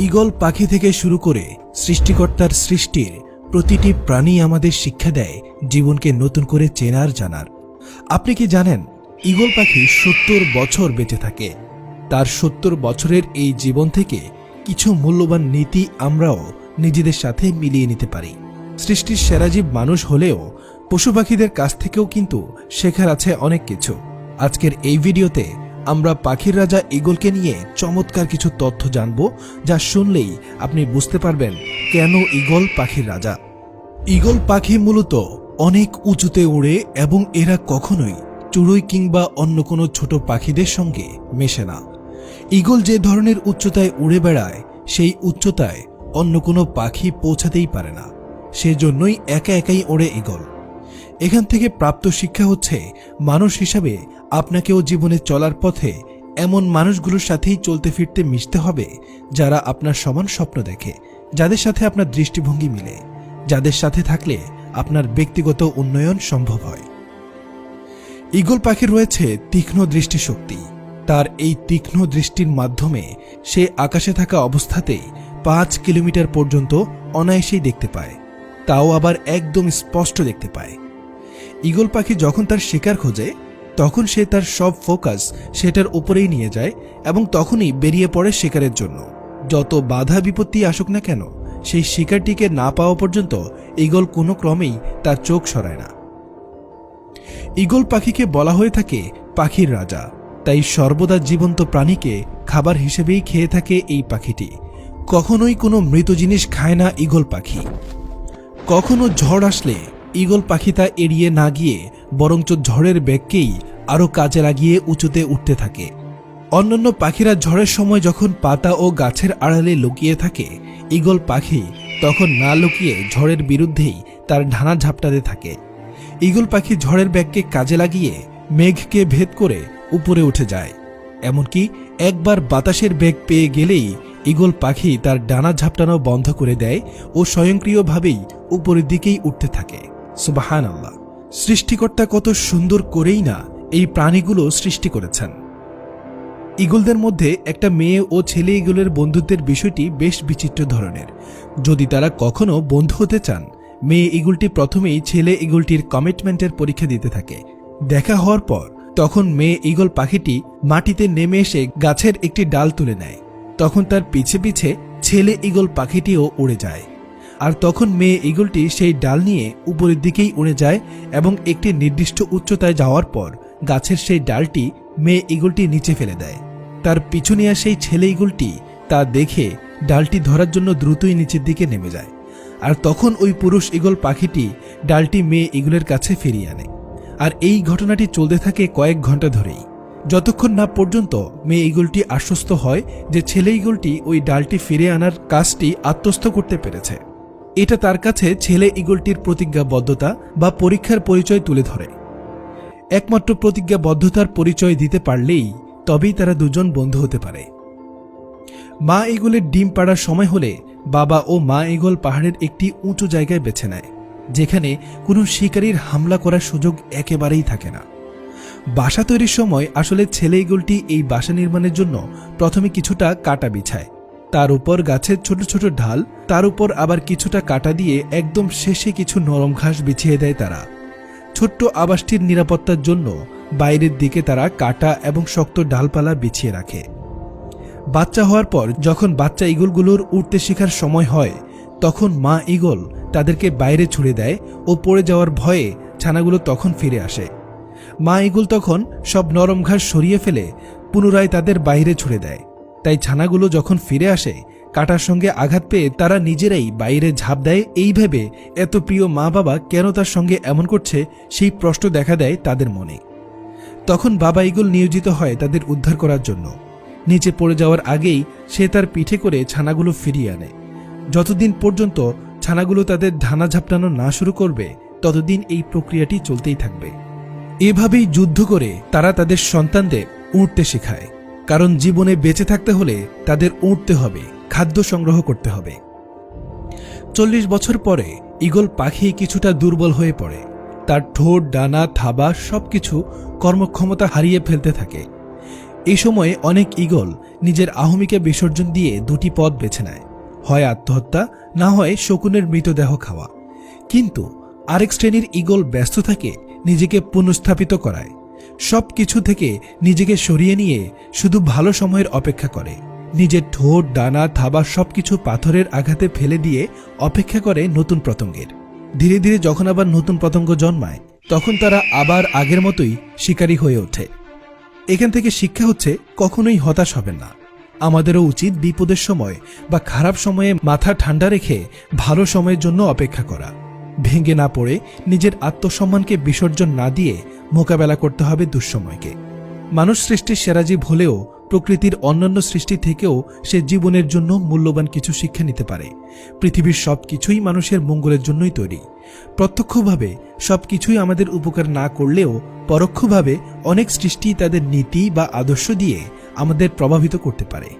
Eagle পাখি থেকে শুরু করে সৃষ্টিকর্তার সৃষ্টির প্রতিটি প্রাণী আমাদের শিক্ষা দেয়, জীবনকে নতুন করে চেনার, জানার। আপনি কি জানেন, ঈগল পাখি সত্তর বছর বেঁচে থাকে। তার সত্তর বছরের এই জীবন থেকে কিছু মূল্যবান নীতি আমরাও নিজেদের সাথে মিলিয়ে নিতে পারি। সৃষ্টির সেরাজীব মানুষ হলেও পশু পাখিদের কাছ থেকেও কিন্তু শেখার আছে অনেক কিছু। আজকের এই ভিডিওতে আমরা পাখির রাজা ঈগলকে নিয়ে চমৎকার কিছু তথ্য জানব, যা শুনলেই আপনি বুঝতে পারবেন কেন ঈগল পাখির রাজা। ঈগল পাখি মূলত অনেক উঁচুতে উড়ে এবং এরা কখনোই চড়ুই কিংবা অন্য কোনো ছোট পাখিদের সঙ্গে মেশে না। ঈগল যে ধরনের উচ্চতায় উড়ে বেড়ায়, সেই উচ্চতায় অন্য কোনো পাখি পৌঁছাতেই পারে না। সেজন্যই একা একাই ওড়ে ঈগল। এখান থেকে প্রাপ্ত শিক্ষা হচ্ছে, মানুষ হিসাবে আপনাকেও জীবনে চলার পথে এমন মানুষগুলোর সাথেই চলতে ফিরতে মিশতে হবে, যারা আপনার সমান স্বপ্ন দেখে, যাদের সাথে আপনার দৃষ্টিভঙ্গি মিলে, যাদের সাথে থাকলে আপনার ব্যক্তিগত উন্নয়ন সম্ভব হয়। ঈগল পাখির রয়েছে তীক্ষ্ণ দৃষ্টিশক্তি। তার এই তীক্ষ্ণ দৃষ্টির মাধ্যমে সে আকাশে থাকা অবস্থাতেই পাঁচ কিলোমিটার পর্যন্ত অনায়াসেই দেখতে পায়। তাও আবার একদম স্পষ্ট দেখতে পায়। ঈগল পাখি যখন তার শিকার খোঁজে, তখন সে তার সব ফোকাস সেটার উপরেই নিয়ে যায় এবং তখনই বেরিয়ে পড়ে শিকারের জন্য। যত বাধা বিপত্তি আসুক না কেন, সেই শিকারটিকে না পাওয়া পর্যন্ত ঈগল কোনো ক্রমেই তার চোখ সরায় না। ঈগল পাখিকে বলা হয়ে থাকে পাখির রাজা। তাই সর্বদা জীবন্ত প্রাণীকে খাবার হিসেবেই খেয়ে থাকে এই পাখিটি। কখনোই কোনো মৃত জিনিস খায় না ঈগল পাখি। কখনো ঝড় আসলে ঈগল পাখি তা এড়িয়ে না গিয়ে বরঞ্চ ঝড়ের বেগকেই আরও কাজে লাগিয়ে উঁচুতে উঠতে থাকে। অন্যান্য পাখিরা ঝড়ের সময় যখন পাতা ও গাছের আড়ালে লুকিয়ে থাকে, ঈগল পাখি তখন না লুকিয়ে ঝড়ের বিরুদ্ধেই তার ঢানা ঝাপটাতে থাকে। ঈগল পাখি ঝড়ের ব্যাগকে কাজে লাগিয়ে মেঘকে ভেদ করে উপরে উঠে যায়। এমনকি একবার বাতাসের বেগ পেয়ে গেলেই ঈগল পাখি তার ডানা ঝাপটানো বন্ধ করে দেয় ও স্বয়ংক্রিয়ভাবেই উপরের দিকেই উঠতে থাকে। সুবাহান আল্লাহ সৃষ্টিকর্তা কত সুন্দর করেই না এই প্রাণীগুলো সৃষ্টি করেছেন। ইগলদের মধ্যে একটা মেয়ে ও ছেলে ইগলের বন্ধুত্বের বিষয়টি বেশ বিচিত্র ধরনের। যদি তারা কখনো বন্ধু হতে চান, মেয়ে ইগলটি প্রথমেই ছেলে ইগলটির কমিটমেন্টের পরীক্ষা দিতে থাকে। দেখা হওয়ার পর, তখন মেয়ে ইগল পাখিটি মাটিতে নেমে এসে গাছের একটি ডাল তুলে নেয়। তখন তার পিছে পিছে ছেলে ইগল পাখিটিও উড়ে যায়। আর তখন মেয়ে ইগলটি সেই ডাল নিয়ে উপরের দিকেই উড়ে যায় এবং একটি নির্দিষ্ট উচ্চতায় যাওয়ার পর গাছের সেই ডালটি মেয়ে ইগলটি নিচে ফেলে দেয়। তার পিছু নেওয়া সেই ছেলে ইগলটি তা দেখে ডালটি ধরার জন্য দ্রুতই নিচের দিকে নেমে যায়। আর তখন ওই পুরুষ ইগল পাখিটি ডালটি মেয়ে ইগলের কাছে ফিরিয়ে আনে। আর এই ঘটনাটি চলতে থাকে কয়েক ঘণ্টা ধরেই। যতক্ষণ না পর্যন্ত মেয়ে ইগলটি আশ্বস্ত হয় যে ছেলে ইগলটি ওই ডালটি ফিরে আনার কাজটি আত্মস্থ করতে পেরেছে। এটা তার কাছে ছেলে ইগলটির প্রতিজ্ঞাবদ্ধতা বা পরীক্ষার পরিচয় তুলে ধরে। একমাত্র প্রতিজ্ঞাবদ্ধতার পরিচয় দিতে পারলেই তবেই তারা দুজন বন্ধু হতে পারে। মা ইগলের ডিম পাড়ার সময় হলে বাবা ও মা ইগল পাহাড়ের একটি উঁচু জায়গায় বেছে নেয়, যেখানে কোনো শিকারীর হামলা করার সুযোগ একেবারেই থাকে না। বাসা তৈরির সময় আসলে ছেলে ইগলটি এই বাসা নির্মাণের জন্য প্রথমে কিছুটা কাটা বিছায়। তার উপর গাছের ছোট ছোট ঢাল, তার উপর আবার কিছুটা কাটা দিয়ে একদম শেষে কিছু নরম ঘাস বিছিয়ে দেয় তারা। ছোট্ট আবাসটির নিরাপত্তার জন্য বাইরের দিকে তারা কাটা এবং শক্ত ডালপালা বিছিয়ে রাখে। বাচ্চা হওয়ার পর যখন বাচ্চা ইগলগুলোর উঠতে শেখার সময় হয়, তখন মা ইগল তাদেরকে বাইরে ছুড়ে দেয় ও পড়ে যাওয়ার ভয়ে ছানাগুলো তখন ফিরে আসে। মা ইগল তখন সব নরম ঘাস সরিয়ে ফেলে পুনরায় তাদের বাইরে ছুড়ে দেয়। তাই ছানাগুলো যখন ফিরে আসে, কাটার সঙ্গে আঘাত পেয়ে তারা নিজেরাই বাইরে ঝাঁপ দেয়। এই ভেবে এত প্রিয় মা বাবা কেন তার সঙ্গে এমন করছে, সেই প্রশ্ন দেখা দেয় তাদের মনে। তখন বাবা ইগল নিয়োজিত হয় তাদের উদ্ধার করার জন্য। নিচে পড়ে যাওয়ার আগেই সে তার পিঠে করে ছানাগুলো ফিরিয়ে আনে। যতদিন পর্যন্ত ছানাগুলো তাদের ধানা ঝাপটানো না শুরু করবে, ততদিন এই প্রক্রিয়াটি চলতেই থাকবে। এভাবেই যুদ্ধ করে তারা তাদের সন্তানদের উঠতে শেখায়। কারণ জীবনে বেঁচে থাকতে হলে তাদের উঠতে হবে, খাদ্য সংগ্রহ করতে হবে। চল্লিশ বছর পরে ঈগল পাখি কিছুটা দুর্বল হয়ে পড়ে। তার ঠোঁট, ডানা, থাবা সবকিছু কর্মক্ষমতা হারিয়ে ফেলতে থাকে। এই সময়ে অনেক ঈগল নিজের আহমিকে বিসর্জন দিয়ে দুটি পথ বেছে নেয়, হয় আত্মহত্যা, না হয় শকুনের মৃতদেহ খাওয়া। কিন্তু আরেক শ্রেণির ঈগল ব্যস্ত থাকে, নিজেকে পুনঃস্থাপিত করায়। সব কিছু থেকে নিজেকে সরিয়ে নিয়ে শুধু ভালো সময়ের অপেক্ষা করে। নিজের ঠোঁট, ডানা, থাবা সবকিছু পাথরের আঘাতে ফেলে দিয়ে অপেক্ষা করে নতুন পতঙ্গের। ধীরে ধীরে যখন আবার নতুন পতঙ্গ জন্মায়, তখন তারা আবার আগের মতোই শিকারী হয়ে ওঠে। এখান থেকে শিক্ষা হচ্ছে, কখনোই হতাশ হবেন না। আমাদেরও উচিত বিপদের সময় বা খারাপ সময়ে মাথা ঠান্ডা রেখে ভালো সময়ের জন্য অপেক্ষা করা। ভেঙে না পড়ে নিজের আত্মসম্মানকে বিসর্জন না দিয়ে মোকাবেলা করতে হবে দুঃসময়কে। মানুষ সৃষ্টির সেরা জীব হলেও প্রকৃতির অন্যান্য সৃষ্টি থেকেও সে জীবনের জন্য মূল্যবান কিছু শিক্ষা নিতে পারে। পৃথিবীর সব কিছুই মানুষের মঙ্গলের জন্যই তৈরি। প্রত্যক্ষভাবে সব কিছুই আমাদের উপকার না করলেও পরোক্ষভাবে অনেক সৃষ্টি তাদের নীতি বা আদর্শ দিয়ে আমাদের প্রভাবিত করতে পারে।